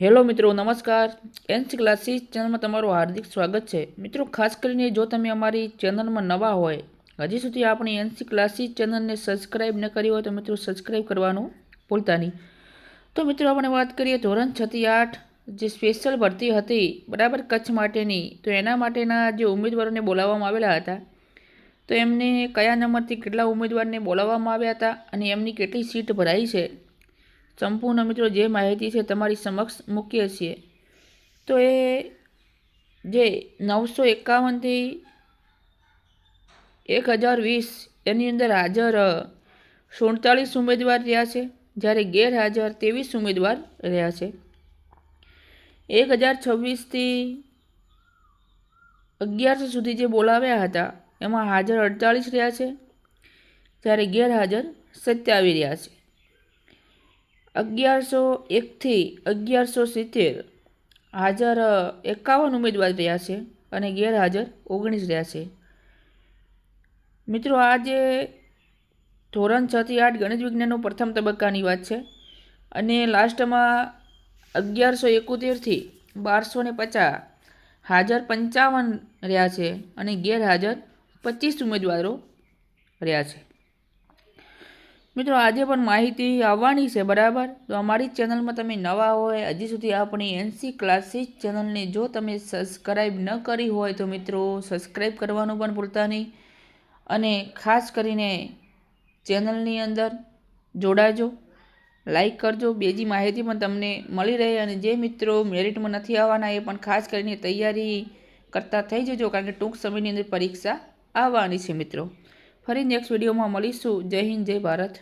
Hello મિત્રો, નમસ્કાર. NC classes ચેનલમાં તમારું હાર્દિક સ્વાગત છે. મિત્રો, ખાસ કરીને જો તમે અમારી ચેનલમાં નવા હોય, હજી સુધી આપણી એનસી ક્લાસીસ ચેનલને સબસ્ક્રાઇબ ન કરી હોય તો મિત્રો સબસ્ક્રાઇબ કરવાનું ભૂલતા નહીં. તો મિત્રો, આપણે વાત કરીએ ધોરણ છથી આઠ, જે સ્પેશિયલ ભરતી હતી, બરાબર કચ્છ માટેની. તો એના માટેના જે ઉમેદવારોને બોલાવવામાં આવેલા હતા. તો એમને કયા નંબરથી કેટલા ઉમેદવારને બોલાવવામાં આવ્યા હતા અને એમની કેટલી સીટ ભરાઈ છે? સંપૂર્ણ મિત્રો જે માહિતી છે તમારી સમક્ષ મૂકીએ છીએ. તો એ જે નવસો એકાવનથી એક હજાર વીસ એની અંદર હાજર સુડતાલીસ ઉમેદવાર રહ્યા છે. જ્યારે ગેરહાજર ત્રેવીસ ઉમેદવાર રહ્યા છે. એક હજાર છવ્વીસથી અગિયારસો સુધી જે બોલાવ્યા હતા, એમાં હાજર અડતાલીસ રહ્યા છે. જ્યારે ગેરહાજર સત્યાવી રહ્યા છે. અગિયારસો એકથી અગિયારસો સિત્તેર. હાજર એકાવન ઉમેદવાર રહ્યા છે અને ગેરહાજર ઓગણીસ રહ્યા છે. મિત્રો, આ જે ધોરણ છથી આઠ ગણિત વિજ્ઞાનનો પ્રથમ તબક્કાની વાત છે અને લાસ્ટમાં અગિયારસો એકોતેરથી બારસો ને પચાસ. હાજર પંચાવન રહ્યા છે અને ગેરહાજર પચીસ ઉમેદવારો રહ્યા છે. મિત્રો, આજે પણ માહિતી આવવાની છે, બરાબર? તો અમારી ચેનલમાં તમે નવા હોય, હજી સુધી આપણી એનસી ક્લાસીસ ચેનલને જો તમે સબસ્ક્રાઈબ ન કરી હોય, તો મિત્રો સબસ્ક્રાઈબ કરવાનું પણ ભૂલતા નહીં. અને ખાસ કરીને ચેનલની અંદર જોડાજો લાઈક કરજો. બીજી માહિતી પણ તમને મળી રહે અને જે મિત્રો મેરિટમાં નથી આવવાના, એ પણ ખાસ કરીને તૈયારી કરતા થઈ જજો, કારણ કે ટૂંક સમયની અંદર પરીક્ષા આવવાની છે, મિત્રો. ફરી નેક્સ્ટ વિડીયોમાં મળીશું. જય હિન્દ જય ભારત.